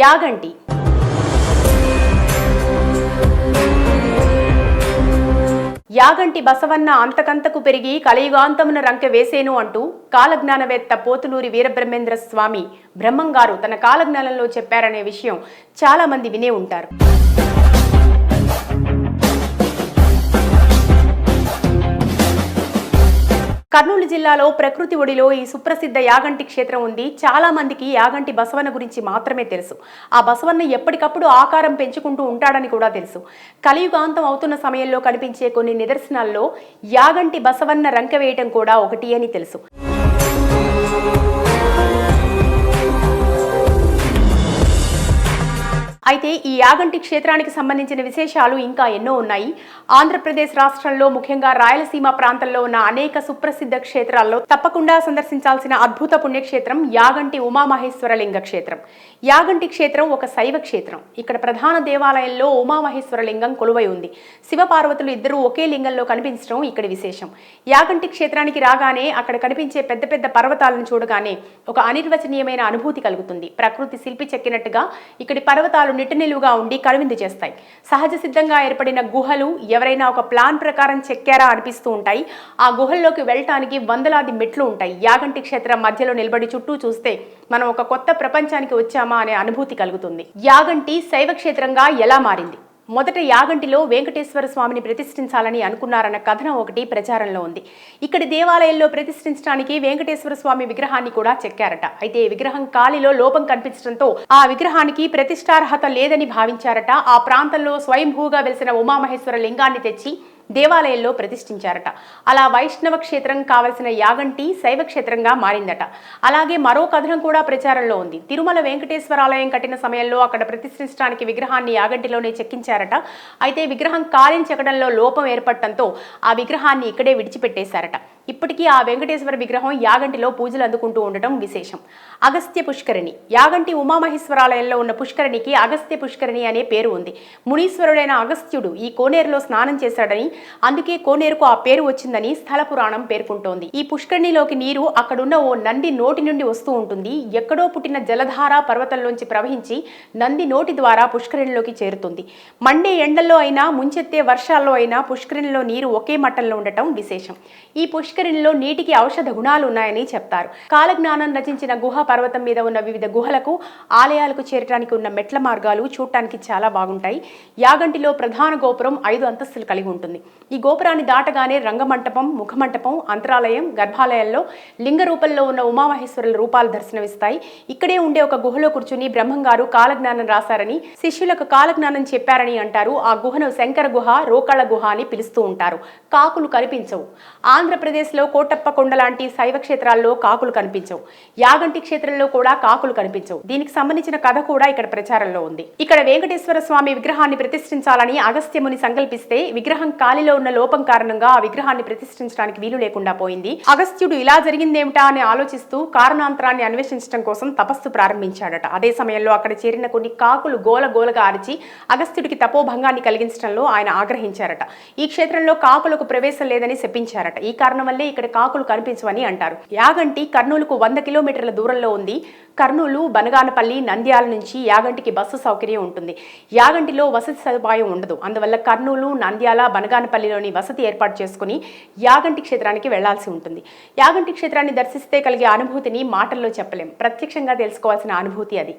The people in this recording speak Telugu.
యాగంటి. యాగంటి బసవన్న అంతకంతకు పెరిగి కలియుగాంతమున రంకె వేసేను అంటూ కాలజ్ఞానవేత్త పోతులూరి వీరబ్రహ్మేంద్ర స్వామి బ్రహ్మంగారు తన కాలజ్ఞానంలో చెప్పారనే విషయం చాలామంది వినే ఉంటారు. కర్నూలు జిల్లాలో ప్రకృతి ఒడిలో ఈ సుప్రసిద్ధ యాగంటి క్షేత్రం ఉంది. చాలా మందికి యాగంటి బసవన్న గురించి మాత్రమే తెలుసు. ఆ బసవన్న ఎప్పటికప్పుడు ఆకారం పెంచుకుంటూ ఉంటాడని కూడా తెలుసు. కలియుగాంతం అవుతున్న సమయంలో కనిపించే కొన్ని నిదర్శనాల్లో యాగంటి బసవన్న రంక వేయటం కూడా ఒకటి అని తెలుసు. అయితే ఈ యాగంటి క్షేత్రానికి సంబంధించిన విశేషాలు ఇంకా ఎన్నో ఉన్నాయి. ఆంధ్రప్రదేశ్ రాష్ట్రంలో ముఖ్యంగా రాయలసీమ ప్రాంతంలో ఉన్న అనేక సుప్రసిద్ధ క్షేత్రాల్లో తప్పకుండా సందర్శించాల్సిన అద్భుత పుణ్యక్షేత్రం యాగంటి ఉమామహేశ్వర లింగ క్షేత్రం. యాగంటి క్షేత్రం ఒక శైవ క్షేత్రం. ఇక్కడ ప్రధాన దేవాలయంలో ఉమామహేశ్వర లింగం కొలువై ఉంది. శివపార్వతులు ఇద్దరూ ఒకే లింగంలో కనిపించడం ఇక్కడ విశేషం. యాగంటి క్షేత్రానికి రాగానే అక్కడ కనిపించే పెద్ద పెద్ద పర్వతాలను చూడగానే ఒక అనిర్వచనీయమైన అనుభూతి కలుగుతుంది. ప్రకృతి శిల్పి చెక్కినట్టుగా ఇక్కడి పర్వతాలు నిట్టనిలువుగా ఉండి కనువిందు చేస్తాయి. సహజ సిద్ధంగా ఏర్పడిన గుహలు ఎవరైనా ఒక ప్లాన్ ప్రకారం చెక్కారా అనిపిస్తూ ఉంటాయి. ఆ గుహల్లోకి వెళ్ళటానికి వందలాది మెట్లు ఉంటాయి. యాగంటి క్షేత్రం మధ్యలో నిలబడి చుట్టూ చూస్తే మనం ఒక కొత్త ప్రపంచానికి వచ్చామా అనే అనుభూతి కలుగుతుంది. యాగంటి శైవ క్షేత్రంగా ఎలా మారింది? మొదట యాగంటిలో వెంకటేశ్వర స్వామిని ప్రతిష్ఠించాలని అనుకున్నారన్న కథనం ఒకటి ప్రచారంలో ఉంది. ఇక్కడి దేవాలయంలో ప్రతిష్ఠించడానికి వెంకటేశ్వర స్వామి విగ్రహాన్ని కూడా చెక్కారట. అయితే విగ్రహం కాలిలో లోపం కనిపించడంతో ఆ విగ్రహానికి ప్రతిష్టార్హత లేదని భావించారట. ఆ ప్రాంతంలో స్వయంభూగా వెలిసిన ఉమామహేశ్వర లింగాన్ని తెచ్చి దేవాలయంలో ప్రతిష్ఠించారట. అలా వైష్ణవ క్షేత్రం కావలసిన యాగంటి శైవ క్షేత్రంగా మారిందట. అలాగే మరో కథనం కూడా ప్రచారంలో ఉంది. తిరుమల వెంకటేశ్వర ఆలయం కట్టిన సమయంలో అక్కడ ప్రతిష్ఠించడానికి విగ్రహాన్ని యాగంటిలోనే చెక్కించారట. అయితే విగ్రహం కాలిని చెక్కడంలో లోపం ఏర్పడటంతో ఆ విగ్రహాన్ని ఇక్కడే విడిచిపెట్టేశారట. ఇప్పటికీ ఆ వెంకటేశ్వర విగ్రహం యాగంటిలో పూజలు అందుకుంటూ ఉండటం విశేషం. అగస్త్య పుష్కరిణి. యాగంటి ఉమామహేశ్వరాలయంలో ఉన్న పుష్కరిణికి అగస్త్య పుష్కరిణి అనే పేరు ఉంది. మునీశ్వరుడైన అగస్త్యుడు ఈ కోనేరులో స్నానం చేశాడని అందుకే కోనేరుకు ఆ పేరు వచ్చిందని స్థల పురాణం పేర్కొంటోంది. ఈ పుష్కరిణిలోకి నీరు అక్కడున్న ఓ నంది నోటి నుండి వస్తూ ఉంటుంది. ఎక్కడో పుట్టిన జలధార పర్వతంలోంచి ప్రవహించి నంది నోటి ద్వారా పుష్కరిణిలోకి చేరుతుంది. మండే ఎండల్లో అయినా ముంచెత్తే వర్షాల్లో అయినా పుష్కరిణిలో నీరు ఒకే మట్టంలో ఉండటం విశేషం. ఈ పుష్కరిణిలో నీటికి ఔషధ గుణాలు ఉన్నాయని చెప్తారు. కాలజ్ఞానం రచించిన గుహ పర్వతం మీద ఉన్న వివిధ గుహలకు ఆలయాలకు చేరటానికి ఉన్న మెట్ల మార్గాలు చూడటానికి చాలా బాగుంటాయి. యాగంటిలో ప్రధాన గోపురం ఐదు అంతస్తులు కలిగి ఉంటుంది. ఈ గోపురాన్ని దాటగానే రంగమంటపం ముఖమంటపం అంతరాలయం గర్భాలయంలో లింగ రూపంలో ఉన్న ఉమామహేశ్వరుల రూపాలు దర్శనమిస్తాయి. ఇక్కడే ఉండే ఒక గుహలో కూర్చుని బ్రహ్మంగారు కాలజ్ఞానం రాశారని శిష్యులకు కాలజ్ఞానం చెప్పారని అంటారు. ఆ గుహను శంకర గుహ రోకళ్ళ గుహ అని పిలుస్తూ ఉంటారు. కాకులు కనిపించవు. ఆంధ్రప్రదేశ్ ఆంధ్రప్రదేశ్లో కోటప్ప కొండ లాంటి శైవ క్షేత్రాల్లో కాకులు కనిపించవు. యాగంటి క్షేత్రంలో కూడా కాకులు కనిపించవు. దీనికి సంబంధించిన కథ కూడా ఇక్కడ ప్రచారంలో ఉంది. ఇక్కడ వెంకటేశ్వర స్వామి విగ్రహాన్ని ప్రతిష్ఠించాలని అగస్త్యముని సంకల్పిస్తే విగ్రహం కాలిలో ఉన్న లోపం కారణంగా ఆ విగ్రహాన్ని ప్రతిష్ఠించడానికి వీలు లేకుండా పోయింది. అగస్త్యుడు ఇలా జరిగిందేమిటా అని ఆలోచిస్తూ కారణాంతరాన్ని అన్వేషించడం కోసం తపస్సు ప్రారంభించాడట. అదే సమయంలో అక్కడ చేరిన కొన్ని కాకులు గోల గోలగా అరిచి అగస్త్యుడికి తపోభంగాన్ని కలిగించడంలో ఆయన ఆగ్రహించారట. ఈ క్షేత్రంలో కాకులకు ప్రవేశం లేదని శపించారట. ఈ కారణం వల్లే ఇక్కడ కాకులు కనిపించవని అంటారు. యాగంటి కర్నూలుకు వంద కిలోమీటర్ల దూరంలో ఉంది. కర్నూలు బనగానపల్లి నంద్యాల నుంచి యాగంటికి బస్సు సౌకర్యం ఉంటుంది. యాగంటిలో వసతి సదుపాయం ఉండదు. అందువల్ల కర్నూలు నంద్యాల బనగానపల్లిలోని వసతి ఏర్పాటు చేసుకుని యాగంటి క్షేత్రానికి వెళ్ళాల్సి ఉంటుంది. యాగంటి క్షేత్రాన్ని దర్శిస్తే కలిగే అనుభూతిని మాటల్లో చెప్పలేం. ప్రత్యక్షంగా తెలుసుకోవాల్సిన అనుభూతి అది.